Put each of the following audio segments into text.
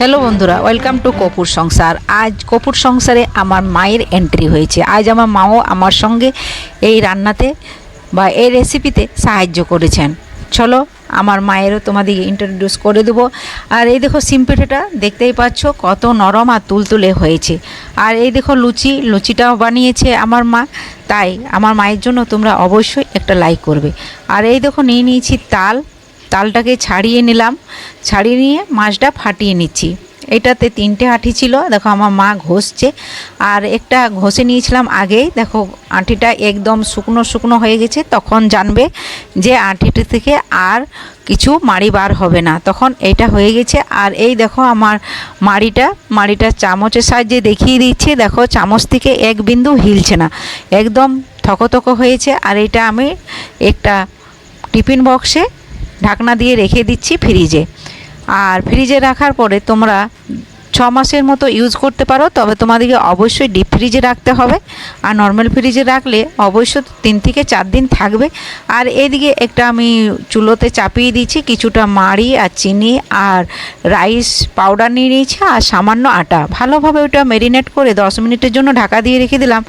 Hello বন্ধুরা welcome to Kapoor সংসার আজ কপুর সংসারে আমার মায়ের এন্ট্রি হয়েছে। আজ আমার মাও আমার সঙ্গে এই রান্নাতে বা এই রেসিপিতে সাহায্য করেছেন। চলো আমার মায়েরও তোমাদেরকে ইন্ট্রোডিউস করে দেবো। আর এই দেখো সিম দেখতেই পাচ্ছ কত নরম আর তুলতুলে হয়েছে। আর এই দেখো লুচি, লুচিটাও বানিয়েছে আমার মা। তাই আমার মায়ের জন্য তোমরা অবশ্যই একটা লাইক করবে। আর এই দেখো নিয়ে নিয়েছি তাল। তালটাকে ছাড়িয়ে নিলাম। ছাড়িয়ে নিয়ে মাছটা ফাটিয়ে নিচ্ছি। এটাতে তিনটে আঁটি ছিল। দেখো আমার মা ঘষছে। আর একটা ঘষে নিয়েছিলাম আগেই দেখো আঁটিটা একদম শুকনো শুকনো হয়ে গেছে। তখন জানবে যে আঁটিটা থেকে আর কিছু মাড়ি বার হবে না। তখন এটা হয়ে গেছে। আর এই দেখো আমার মাড়িটা। মাড়িটা চামচের সাহায্যে দেখিয়ে দিচ্ছে। দেখো চামচ থেকে এক বিন্দু হিলছে না। একদম থকথক হয়েছে। আর এটা আমি একটা টিফিন বক্সে ঢাকনা দিয়ে রেখে দিচ্ছি ফ্রিজে। আর ফ্রিজে রাখার পরে তোমরা ছ মাসের মতো ইউজ করতে পারো, তবে তোমাদেরকে অবশ্যই ডিপ ফ্রিজে রাখতে হবে। আর নর্মাল ফ্রিজে রাখলে অবশ্যই তিন থেকে চার দিন থাকবে। আর এদিকে একটা আমি চুলোতে চাপিয়ে দিয়েছি, কিছুটা মাড়ি আর চিনি আর রাইস পাউডার নিয়ে নিয়েছি আর সামান্য আটা। ভালোভাবে ওটা ম্যারিনেট করে দশ মিনিটের জন্য ঢাকা দিয়ে রেখে দিলাম।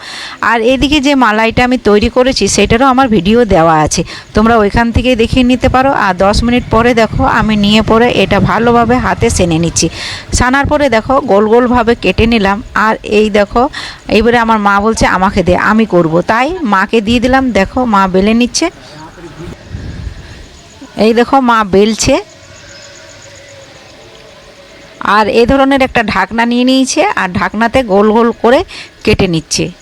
আর এদিকে যে মালাইটা আমি তৈরি করেছি, সেটারও আমার ভিডিও দেওয়া আছে। তোমরা ওইখান থেকে দেখিয়ে নিতে পারো। আর দশ মিনিট পরে দেখো, আমি নিয়ে পরে এটা ভালোভাবে হাতে সেনে নিচ্ছি। সানার পরে দেখো গোল গোলভাবে কেটে নিলাম। আর এই দেখো, এইবারে আমার মা বলছে, আমাকে দে, আমি করব। তাই মাকে দিয়ে দিলাম। দেখো, মা বেলে নিচ্ছে। এই দেখো, মা বেলছে। আর এ ধরনের একটা ঢাকনা নিয়ে নিয়েছে, আর ঢাকনাতে গোল গোল করে কেটে নিচ্ছে।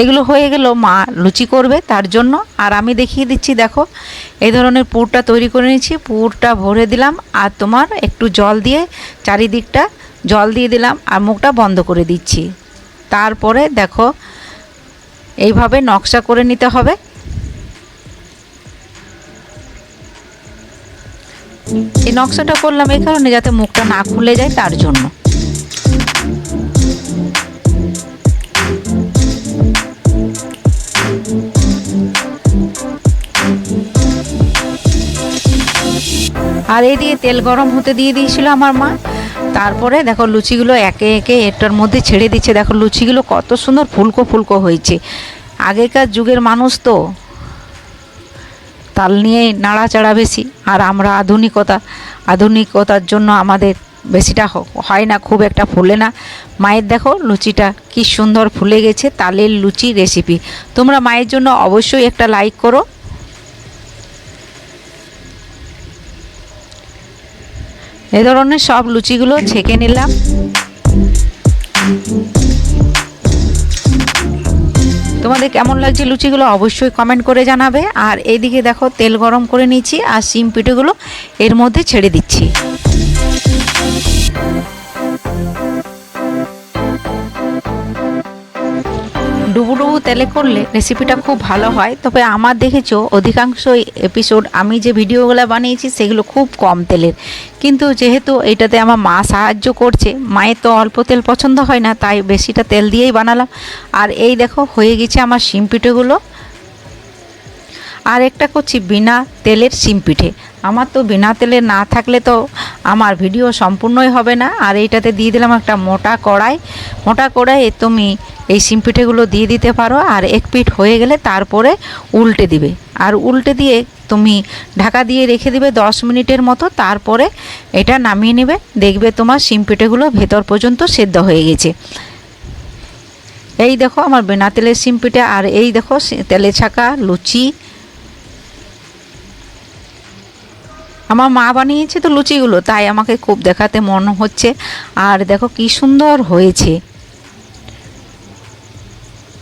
এগুলো হয়ে গেল, মা লুচি করবে তার জন্য। আর আমি দেখিয়ে দিচ্ছি, দেখো, এই ধরনের পুরটা তৈরি করে নিয়েছি। পুরটা ভরে দিলাম আর তোমার একটু জল দিয়ে চারিদিকটা জল দিয়ে দিলাম আর মুখটা বন্ধ করে দিচ্ছি। তারপরে দেখো, এইভাবে নকশা করে নিতে হবে। এই নকশাটা করলাম এই কারণে যাতে মুখটা না খুলে যায় তার জন্য। আর দিয়ে তেল গরম হতে দিয়ে দিয়েছিল আমার মা। তারপরে দেখো লুচিগুলো একে একে এটার মধ্যে ছেড়ে দিচ্ছে। দেখো লুচিগুলো কত সুন্দর ফুলকো ফুলকো হয়েছে। আগেকার যুগের মানুষ তো তাল নিয়ে নাড়াচাড়া বেশি, আর আমরা আধুনিকতা, আধুনিকতার জন্য আমাদের বেশিটা হয় না, খুব একটা ফুলে না। মায়ের দেখো লুচিটা কি সুন্দর ফুলে গেছে, তালের লুচি রেসিপি তোমরা মায়ের জন্য অবশ্যই একটা লাইক করো। এ ধরনের সব লুচিগুলো ছেঁকে নিলাম। তোমাদের কেমন লাগছে লুচিগুলো অবশ্যই কমেন্ট করে জানাবে। আর এদিকে দেখো তেল গরম করে নিচ্ছি আর সিম পিঠেগুলো এর মধ্যে ছেড়ে দিচ্ছি। ডুবু ডুবু তেলে করলে রেসিপিটা খুব ভালো হয়। তবে আমার দেখেছ অধিকাংশ এপিসোড আমি যে ভিডিওগুলো বানিয়েছি, সেগুলো খুব কম তেলের। কিন্তু যেহেতু এটাতে আমার মা সাহায্য করছে, মায়ের তো অল্প তেল পছন্দ হয় না, তাই বেশিটা তেল দিয়েই বানালাম। আর এই দেখো, হয়ে গেছে আমার শিম পিঠেগুলো। আর একটা করছি বিনা তেলের শিম পিঠে। আমার তো বিনা তেলে না থাকলে তো আমার ভিডিও সম্পূর্ণই হবে না। আর এইটাতে দিয়ে দিলাম একটা মোটা কড়াই। মোটা কড়াইয়ে তুমি এই সিম পিঠেগুলো দিয়ে দিতে পারো আর এক পিঠ হয়ে গেলে তারপরে উল্টে দিবে। আর উল্টে দিয়ে তুমি ঢাকা দিয়ে রেখে দিবে দশ মিনিটের মতো। তারপরে এটা নামিয়ে নেবে। দেখবে তোমার সিম পিঠেগুলো ভেতর পর্যন্ত সেদ্ধ হয়ে গেছে। এই দেখো আমার বেনা তেলের সিম পিঠে আর এই দেখো তেলে ছাকা লুচি। আমার মা বানিয়েছে তো লুচিগুলো, তাই আমাকে খুব দেখাতে মন হচ্ছে। আর দেখো কি সুন্দর হয়েছে।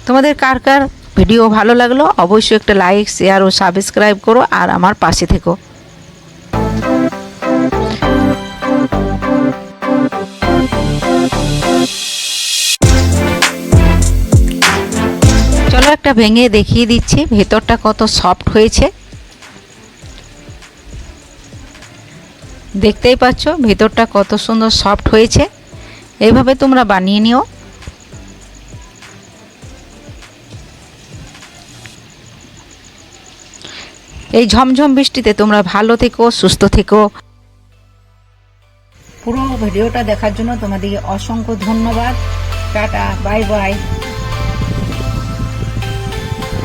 তোমাদের কার কার ভিডিও ভালো লাগল, অবশ্যই একটা লাইক শেয়ার ও সাবস্ক্রাইব করো আর আমার পাশে থেকো। চলো একটা ভেঙে দেখিয়ে দিচ্ছি, ভেতরটা কত সফট হয়েছে। দেখতেই পাচ্ছ, ভেতরটা কত সুন্দর সফট হয়েছে। এইভাবে তোমরা বানিয়ে নিও। এই ঝমঝম বৃষ্টিতে তোমরা ভালো থেকো, সুস্থ থেকো। পুরো ভিডিওটা দেখার জন্য তোমাদেরকে অসংখ্য ধন্যবাদ। Tata, bye bye.